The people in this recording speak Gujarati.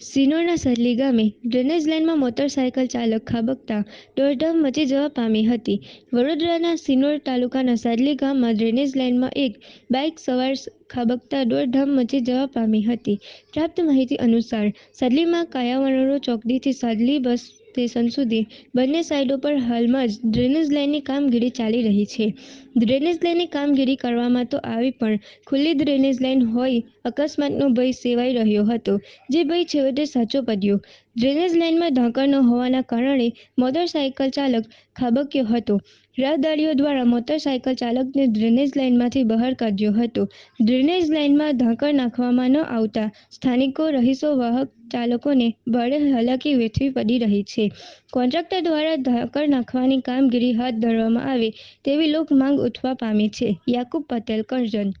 સિનોરના સરલી ગામે ડ્રેનેજ લાઇનમાં મોટરસાયકલ ચાલક ખાબકતા દોડધામ મચી જવા પામી હતી. વડોદરાના સિનોર તાલુકાના સરલી ગામમાં ડ્રેનેજ લાઇનમાં એક બાઇક સવાર ખાબકતા દોડધામ મચી જવા પામી હતી. પ્રાપ્ત માહિતી અનુસાર, સરલીમાં કાયાવરણો ચોકડીથી સાદલી બસ સ્ટેશન સુધી બંને સાઇડો પર હાલમાં જ ડ્રેનેજ લાઇનની કામગીરી ચાલી રહી છે. ડ્રેનેજ લાઇનની કામગીરી કરવામાં તો આવી પણ ખુલ્લી ડ્રેનેજ લાઇન હોઈ અકસ્માતનો ભય સેવાઈ રહ્યો હતો, જે ભય છેવટે સાચો પડ્યો. ડ્રેનેજ લાઇનમાં ઢાંકણ ન હોવાના કારણે મોટરસાયકલ ચાલક ખાબક્યો હતો. રાહદારીઓ દ્વારા મોટરસાયકલ ચાલકને ડ્રેનેજ લાઇનમાંથી બહાર કાઢ્યો હતો. ડ્રેનેજ લાઇનમાં ઢાંકણ નાખવામાં ન આવતા સ્થાનિકો, રહીશો, વાહક ચાલકોને ભારે હાલાકી વેઠવી પડી રહી છે. કોન્ટ્રાક્ટર દ્વારા ઢાંકણ નાખવાની કામગીરી હાથ ધરવામાં આવે તેવી લોક માંગ ઉઠવા પામી છે. યાકુબ પટેલ, કરજણ.